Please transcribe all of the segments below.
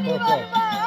你说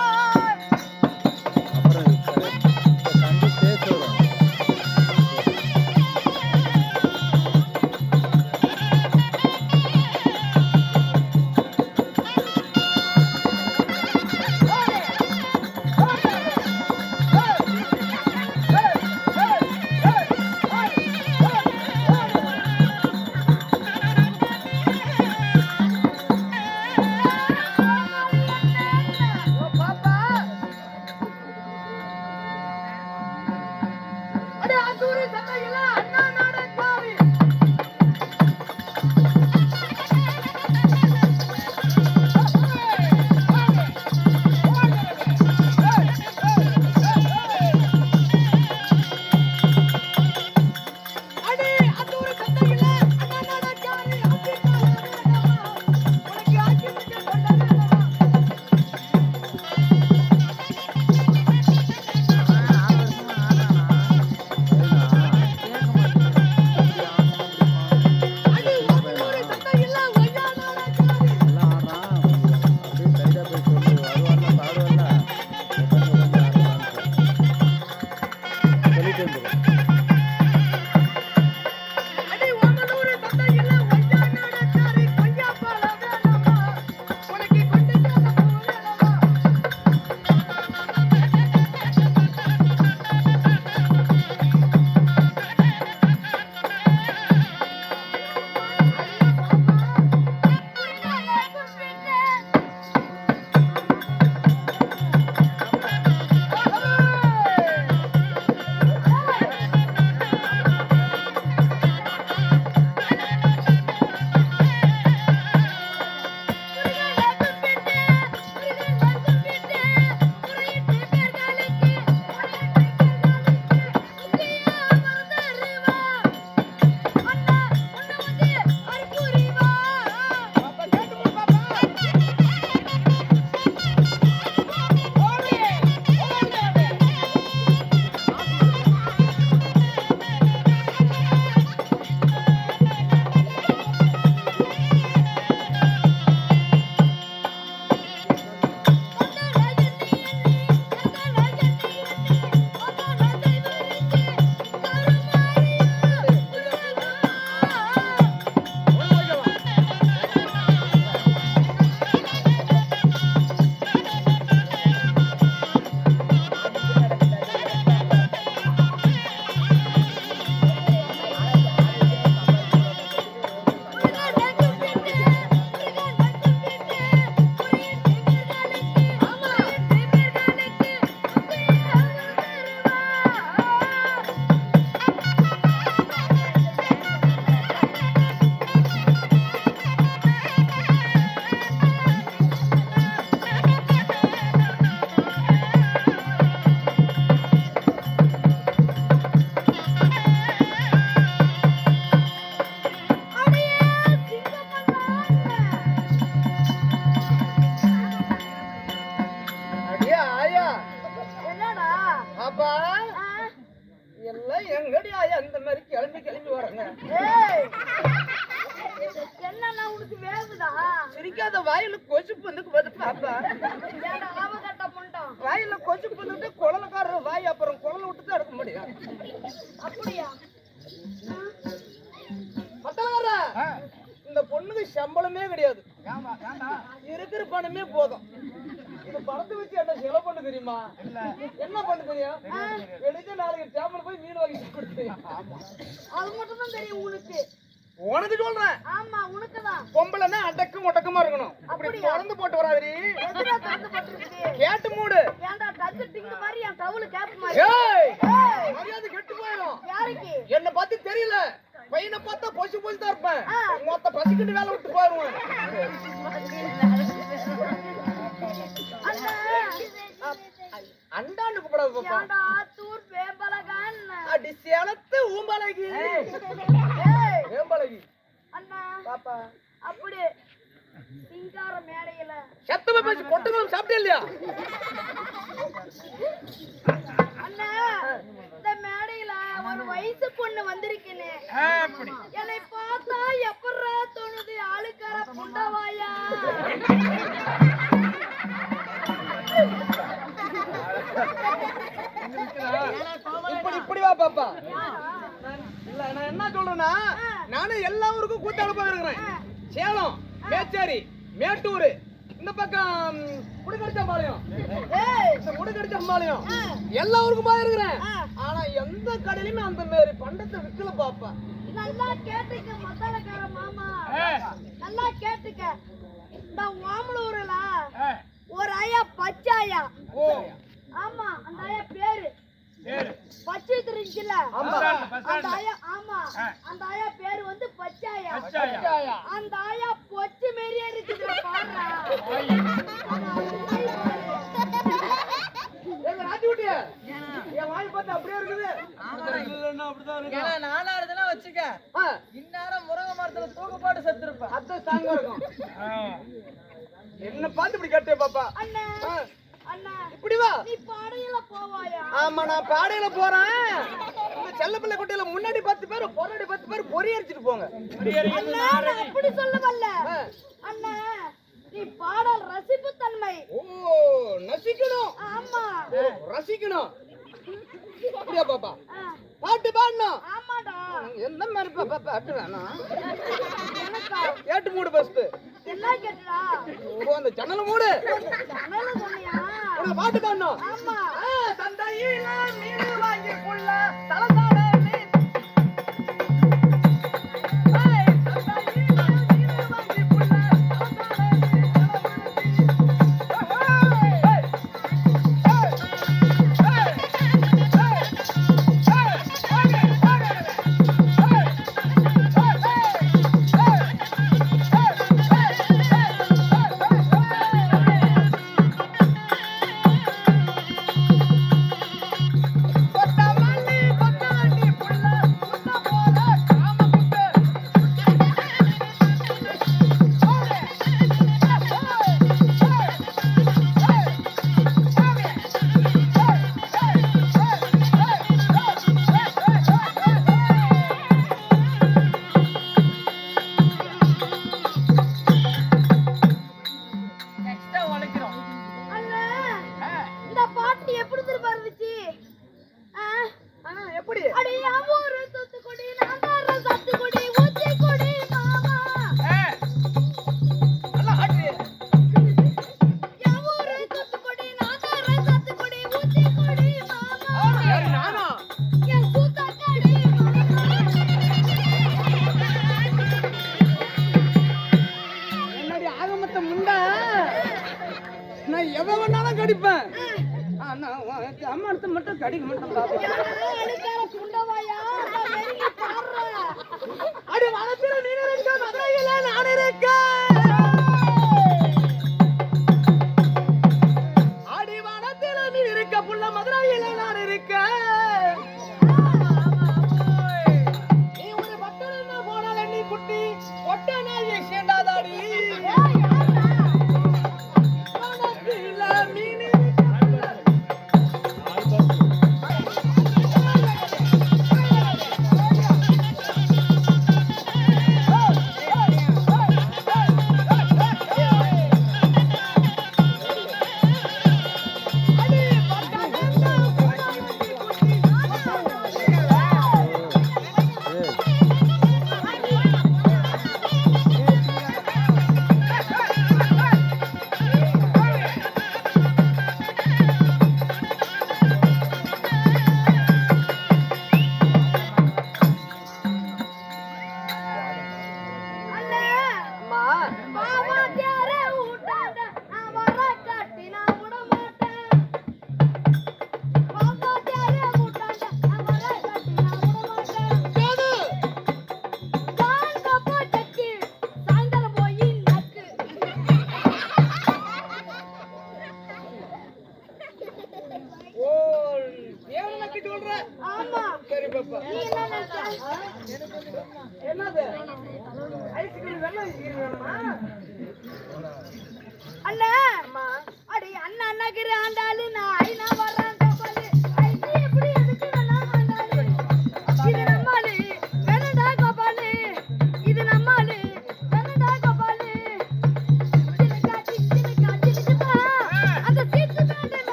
அப்படியா? மத்தவர இந்த பொண்ணுக்கு சம்பளமே கிடையாது. இருக்கிற பணமே போதும். இந்த பணத்தை வச்சு என்ன செலவு பண்ண தெரியுமா? என்ன பண்ண தெரியும் வெளியே நாளைக்கு டேபிள் போய் மீன் வாங்கி கொடுத்து. அது மட்டும் தான் தெரியும் உனக்கு உனக்கு சொல்றேன். ஆமா உனக்கு தான் பொம்பளைன்னா அடக்கம் முடக்கமா இருக்கணும். அப்படி? திறந்து போட்டு வராதடி. கேட்டு மூடு. ஏன்டா டிங்கு மாதிரி என் டவுலு கேப் மாதிரி? ஏய் மரியாதை கெட்டு போயிடும். யாருக்கு? என்ன பத்தி தெரியல. பையனை பார்த்தா பசு பசு தான் இருப்பேன். மொத்த பசிக்கிட்டு வேலை விட்டு போயிருவேன் அண்ணா. அண்டாண்டு கூப்பிடாது பாப்பா. அடி சேலத்து ஊம்பலகி. அண்ணா பாப்பா. அப்படி சிங்கார மேடையில. சத்தமா பேசி கொட்டங்களும் சாப்பிட்டே இல்லையா? அண்ணா இந்த மேடையில ஒரு வயசு பொண்ணு வந்திருக்குன்னு என்னை பார்த்தா எப்படா தோணுது ஆளுக்கார புண்டவாயா? இப்படி இப்படி வா பாப்பா. இல்ல நான் என்ன சொல்றேன்னா நானும் எல்லா ஊருக்கும் கூத்தாடு போயிருக்கிறேன் சேலம் மேச்சேரி மேட்டூர் இந்த பக்கம் இந்த குடுக்கடிச்சம்பாளையம் எல்லா ஊருக்கும் போயிருக்கிறேன். ஆனா எந்த கடையிலுமே அந்த மாதிரி பண்டத்தை விக்கல பாப்பா. நல்லா கேட்டுக்க மசாலக்கார மாமா. நல்லா கேட்டுக்க. இந்த ஓமலூர்ல ஒரு ஐயா பச்சாயா ஓ. ஆமா அந்த ஐயா பேரு. பச்சை தெரிஞ்சுல ஆமா. அந்த ஐயா ஆமா. அந்த ஐயா பேரு வந்து பச்சாயா. பச்சாயா. அந்த ஆயா பொச்சு மாரியே இருக்குது பாருடா. எங்க ராஜி குட்டியா என் வாய் பார்த்து அப்படியே இருக்குது. ஏன்னா நானா இருந்தேன்னா வச்சுக்க இந்நேரம் முருங்கை மரத்துல செத்துருப்பேன். அதான் ஸ்ட்ராங்கா இருக்கும். என்ன பார்த்து இப்படி கேட்டே பாப்பா. அண்ணா. இப்படி வா. நீ பாடையில போவாயா? ஆமா நான் பாடையில போறேன். இந்த செல்ல பிள்ளை குட்டியில முன்னாடி பத்து பேர் பொன்னாடி பத்து பேர் பொறி அடிச்சிட்டு போங்க. அப்படி சொல்ல வரல ஆ. அண்ணா நீ பாடல் ரசிப்பு தன்மை ஓ நசிக்கணும் ஆமா. ஓ, ரசிக்கணும். அப்படியா பாப்பா? பாட்டு பாடணும். ஆமாடா. எந்த மாதிரி பாப்பா பாட்டு வேணும் கேட்டு மூடு ஃபர்ஸ்ட் என்ன கேட்டுடா? ஓ அந்த ஜன்னல மூடு. தமிழ சொன்னியா பாட்டு பாடணும் சந்தையில மீன் வாங்கி புள்ள தலசாட ஆனா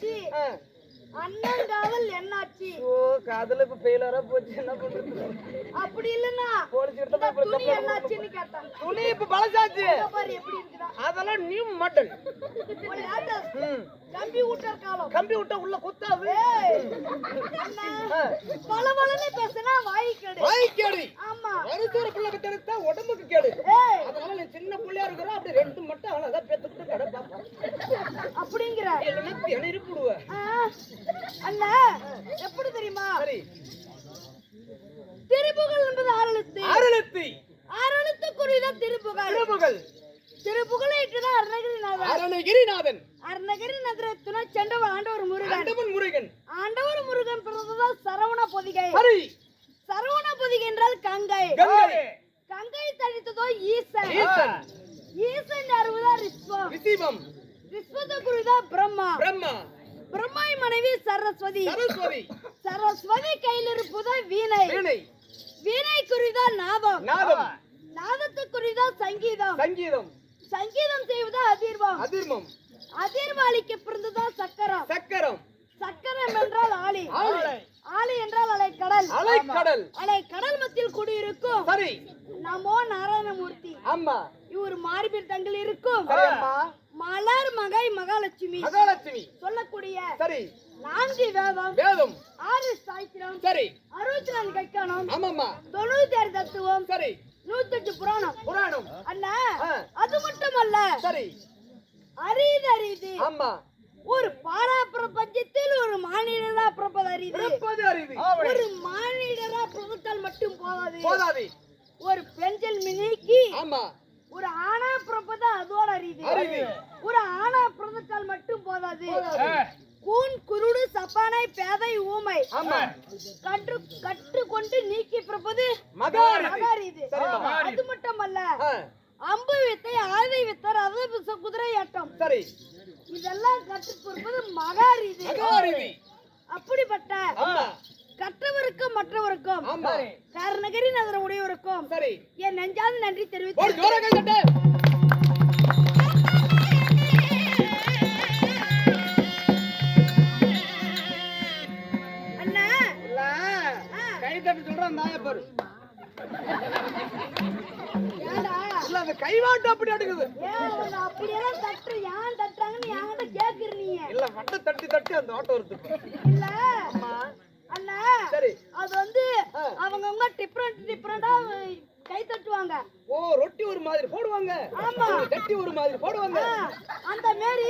去。嗯。அண்ணன் காவல் என்னாச்சி? ஓ காதுல இப்ப ஃபெயிலரா போச்சு. என்ன பண்றது? அப்படி இல்லன்னா போலீஸ் இந்த போய் துணி என்னாச்சின்னு கேட்டான் துணி இப்ப பழசாச்சு. பாரு எப்படி இருக்குதா? அதெல்லாம் நியூ மாடல் ஒரு லேட்டஸ்ட் கம்ப்யூட்டர் காலம். கம்ப்யூட்டர் உள்ள குத்தாது. ஏய். அண்ணா பல பலன்னு பேசுனா வாய் கெடு. வாய்க்கேடு ஆமா. வருத்தூர பிள்ளை பெத்தெடுத்தா உடம்புக்கு கேடு. அதனால நீ சின்ன பிள்ளையா இருக்கிற அப்படி ரெண்டு மட்டும் அவ்வளவுதான் பெத்துக்கிட்டு கடை பார்ப்போம் அப்படிங்கிற. இல்லைன்னா திணறி இருப்பிடுவ அண்ணா எப்படி தெரியுமா? திருப்புகழ் என்பது ஆறெழுத்து. அருளத்தி ஆறெழுத்துக்குரியதான் திருப்புகழ். திருப்புகள் திருப்புகழை இட்டுதான் அருணகிரிநாதர். அருணகிரிநாதன். அருணகிரிநாதரை துணை ஆண்டவர் முருகன். முருகன். ஆண்டவர் முருகன் பிறந்ததால் சரவண பொதிகை. சரவண பொதிகை என்றால் கங்கை. கங்கை. தடித்ததோ ஈசன். ஈசன். அறுபதா ரிஸ்வம். ரிசீவம். ரிஸ்வத குருதான் பிரம்மா. பிரம்மா. பிரம்மாய் மனைவி சரஸ்வதி. சரஸ்வதி. சரஸ்வதி கையில் இருப்பதா வீணை. வீணை. வீணை குறிதான் நாதம். நாதம். நாதத்துக்குரியதான் சங்கீதம். சங்கீதம். சங்கீதம் செய்வதா அதிர்வம். அதிர்மம் அதிர்வாளிக்கு பிறந்ததான் சக்கரம். சக்கரம். சக்கரம் என்றால் ஆளி. ஆளி. என்றால் அலைக்கடல். அலைக்கடல். அலைக்கடல் மத்தியில் குடியிருக்கும். சரி. நமோ நாராயணமூர்த்தி. ஆமா இவர் மார்பில் தங்கள் இருக்கும். மலர் மகை மகாலட்சுமி மகாலட்சுமி. சொல்லக்கூடிய சரி. நான்கு வேதம். வேதம். ஆறு சாய்த்திரம் சரி. அறுபத்தி நான்கு கைக்கானம் ஆமாம்மா. தொண்ணூத்தி ஆறு தத்துவம். சரி. நூத்தெட்டு புராணம். புராணம். அண்ணா ஆ. அது மட்டுமல்ல. சரி. அரிது அரிது ஆமா. ஒரு பாரா பிரபஞ்சத்தில் ஒரு மானிடரா பிறப்பது அரிது ஒரு மானிடரா பிறந்தால் மட்டும் போதாது. போதாது. ஒரு பெஞ்சல் மினிக்கு ஆமா. ஒரு ஆணா பிறப்பது அதோட அரிது. ஒரு ஆணா பிறந்தால் மட்டும் போதாது. கூன் குருடு சப்பானை பேதை ஊமை. கற்று கற்றுக்கொண்டு நீக்கி பிறப்பது மகாரிது. அது மட்டுமல்ல ஆ, அம்பு வித்தை ஆதை வித்தர் அத குதிரை ஆட்டம். சரி. இதெல்லாம் கற்றுக் கொடுப்பது மகாரிது அப்படிப்பட்ட கற்றவருக்கும் மற்றவருக்கும். ஆமா. காரணகிரி நகர உடையவருக்கும். சரி. என் நெஞ்சாவது நன்றி தெரிவித்து ஜோர கை தட்டு. அண்ணா. இல்ல. கை தட்டு சொல்றான் நாய பாரு. ஏடா இல்ல அந்த கைவாட்டு அப்படி அடுக்குது. அப்படியெல்லாம் தட்டு ஏன் தட்டுறாங்கன்னு என்கிட்ட கேக்குற நீங்க இல்ல வட்ட தட்டி தட்டி அந்த ஆட்டோ வருது. இல்ல. சரி. அது வந்து. அவங்கவங்க டிஃப்ரெண்ட் டிஃப்ரெண்டா கை தட்டுவாங்க. ஓ ரொட்டி ஒரு மாதிரி போடுவாங்க. ஆமா. தட்டி ஒரு மாதிரி போடுவாங்க. அந்த மாரி.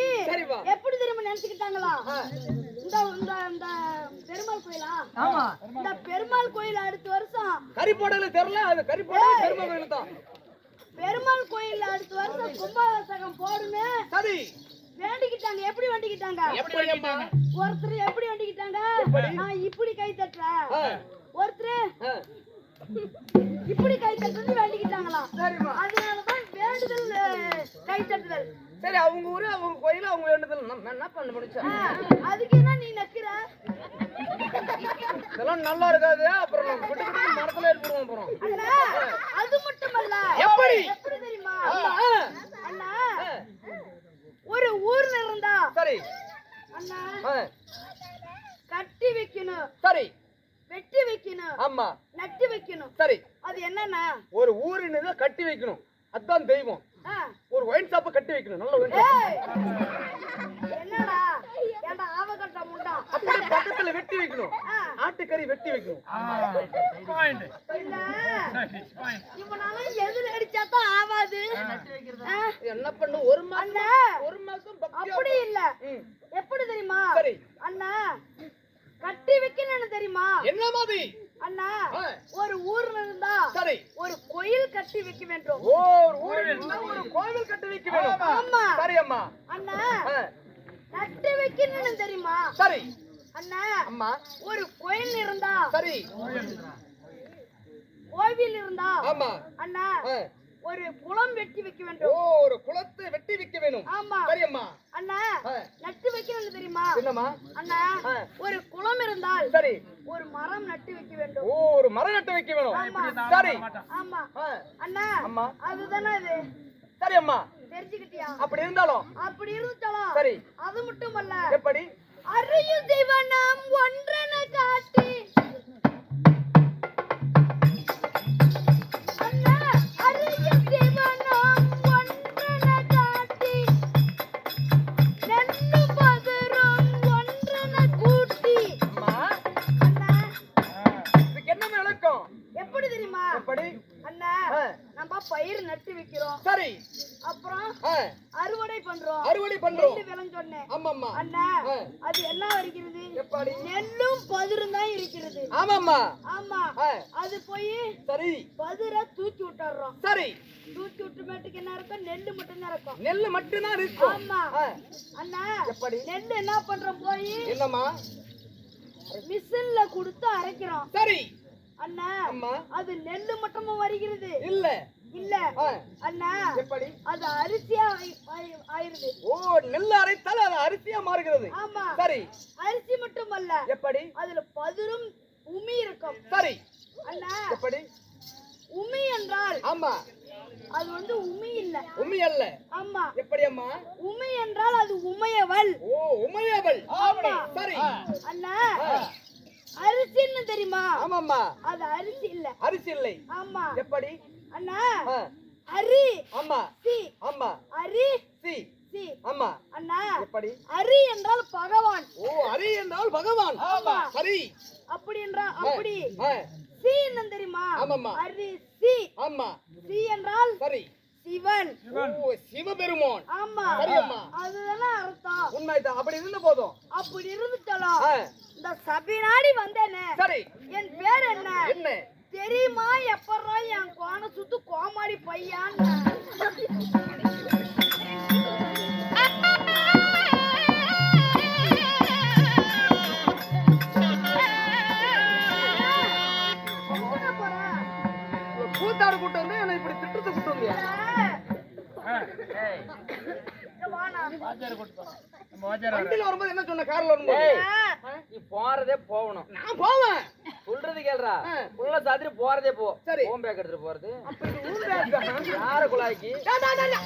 எப்படி தெரியுமா நினைச்சுக்கிட்டாங்களா? இந்த இந்த இந்த பெருமாள் கோயிலா? ஆமா. இந்த பெருமாள் கோயில் அடுத்த வருஷம். கறி போடல தெரியல அது கறி போடல பெருமை கோயில் தான். பெருமாள் கோயில் அடுத்த வருஷம் கும்பாபிஷேகம் போடுமே. சரி. வேண்டிக்கிட்டாங்க. எப்படி வேண்டிக்கிட்டாங்க? ஒருத்தர் எப்படி வேண்டிக்கிட்டாங்க? நான் இப்படி கை தட்டுறேன் ஆ, ஒருத்தர் இப்படி கை தட்டுறது வேண்டிக்கிட்டாங்களாம். அதனாலதான் வேண்டுதல் கை தட்டுதல். சரி அவங்க ஊரு அவங்க கோயில் அவங்க வேண்டுதல். நம்ம என்ன பண்ண முடிச்சா ஆ, அதுக்கு என்ன நீ நக்கிற? இதெல்லாம் நல்லா இருக்காது. அப்புறம் நம்ம விட்டு மரத்துல ஏற்படுவோம் அப்புறம். அது மட்டுமல்ல. எப்படி? எப்படி தெரியுமா. அண்ணா ஒரு ஊர்ல இருந்தா சரி. அண்ணா கட்டி வைக்கணும். சரி. வெட்டி வைக்கணும். ஆமா. நட்டு வைக்கணும். சரி. அது என்னன்னா ஒரு ஊரின் கட்டி வைக்கணும். அதான் தெய்வம். ஒரு ஒயின் ஷாப்பை கட்டி வைக்கணும். நல்ல ஒயின் என்னடா? அப்படி பக்கத்துல வெட்டி வைக்கணும். ஆட்டுக்கறி வெட்டி வைக்கணும். இல்ல இவனால எதிர ஆவாது? என்ன பண்ணு? ஒரு மாசம்? ஒரு மாசம் அப்படி இல்ல. எப்படி தெரியுமா? அண்ணா கட்டி வைக்கணும்னு தெரியுமா? என்ன மாதிரி? அண்ணா. ஒரு ஊர்ல இருந்தா சரி. ஒரு கோயில் கட்டி வைக்க வேண்டும். ஓர் ஊரில் ஒரு கோவில் கட்டி வைக்க வேணும். ஆமா. சரி அம்மா. அண்ணா ஆ, கட்டி வைக்கணும்னு தெரியுமா? சரி. அண்ணா அம்மா. ஒரு கோயில் இருந்தா சரி. கோவில் இருந்தா ஆமா. அண்ணா. ஒரு குளம் வெட்டி வைக்க ஓ வேண்டும் ஒரு குளத்தை வெட்டி வைக்க வேணும். ஆமா. சரி அம்மா. அண்ணா. நட்டு வைக்கணும்னு தெரியுமா? என்னம்மா? அண்ணா. ஒரு குளம் இருந்தால் சரி. ஒரு மரம் நட்டு வைக்க வேண்டும். ஓ ஒரு மரம் நட்டு வைக்க வேணும். சரி. ஆமா. அண்ணா அம்மா. அதுதானே இது சரி அம்மா. தெரிஞ்சுக்கிட்டியா? அப்படி இருந்தாலும் அப்படி இருந்துச்சாலும் சரி. அது மட்டுமல்ல. எப்படி? அறியும் திவனம் ஒன்றென காட்டி. எப்படி தெரியுமா? எப்படி? அண்ணா நம்ம பயிர் நட்டு வைக்கிறோம். சரி. அப்புறம் அறுவடை பண்றோம். அறுவடை பண்றோம். நெல்லு விளைஞ்சோடனே ஆமாம்மா. அண்ணா. அது என்ன இருக்கிறது எப்படி? நெல்லும் பதிரும் தான் இருக்கிறது. ஆமாம்மா. ஆமா. அது போய் சரி. பதிர தூக்கி விட்டுறோம். சரி. தூக்கி விட்டு மேட்டுக்கு என்ன இருக்கும்? நெல்லு மட்டும் தான் இருக்கும் மட்டும்தான் இருக்கும். ஆமா. அண்ணா எப்படி? நெல்லு என்ன பண்றோம்? போய் என்னம்மா? மிஷின்ல கொடுத்து அரைக்கிறோம். சரி. அண்ணா அது நெல்லு மட்டுமா வருகிறது? இல்ல. இல்ல. அண்ணா எப்படி? அது அரிசியா ஆயி- ஆயி- ஆயிருது ஓ நெல் அரைத்தால் அது அரிசியா மாறுகிறது. ஆமா. சரி. அரிசி மட்டுமல்ல எப்படி? அதுல பதிரும் உமி இருக்கும். சரி. அண்ணா எப்படி? உமி என்றால் ஆமா. அது வந்து உமி இல்ல. உண்மை அல்ல. ஆமா. எப்படி அம்மா? உமி என்றால் அது உமையவள். ஓ உமையவள். ஆமா. சரி. அண்ணா அரிசின்னு தெரியுமா? ஆமாம்மா. அது அரிசி இல்ல. அரிசி இல்லை. ஆமா. எப்படி? அண்ணா அரி ஆமா சி. ஆமா. அரி சி. சி. ஆமா. அண்ணா எப்படி? அரி என்றால் பகவான். ஓ அரி என்றால் பகவான். ஆமா. சரி. அப்படி என்றால் அப்படி. சி என்ன தெரியுமா? ஆமாம்மா. அரி சி. ஆமா. சி என்றால் சரி. சிவன். ஓ சிவபெருமான். ஆமா. சரி அம்மா. அதுதானே அர்த்தம். உண்மைதான். அப்படி இருந்த போதும். அப்படி இருந்துச்சாலும் ஆ, இந்த சபினாடி வந்தேனே. சரி. என் பேர் என்ன? என்ன? தெரியுமா எப்பறா என் கோண சுத்து போறேன். ஒரு கூத்தாடு கூட்டு வந்து என்ன இப்படி திட்டத்தை கூட்டு வந்தியா? இங்க வாண்ணா. வண்டியில வரும்போது என்ன சொன்ன கார்ல வரும்போது? நீ போறதே போகணும். நான் போவேன். சொல்றது கேளுடா ஆ. உள்ள சாத்திரி போறதே போ சரி. ஹோம் பேக் எடுத்துட்டு போறது. யார குழாய்க்கு டா, டா, டா, டா.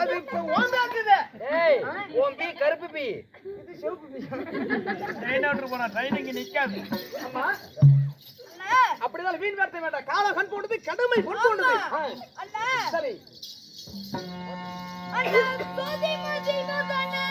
அது இப்ப உன் பேக் இது. ஏய் உன் பீ கருப்பு பீ இது சிவப்பு பீ. ஆமா. அண்ணா, அப்படிதான் வீண் வார்த்தை வேண்டாம் காலம் கண் போடுது கடமை பொன் போடுது சரி அண்ணா, சோதி மதி மகனே.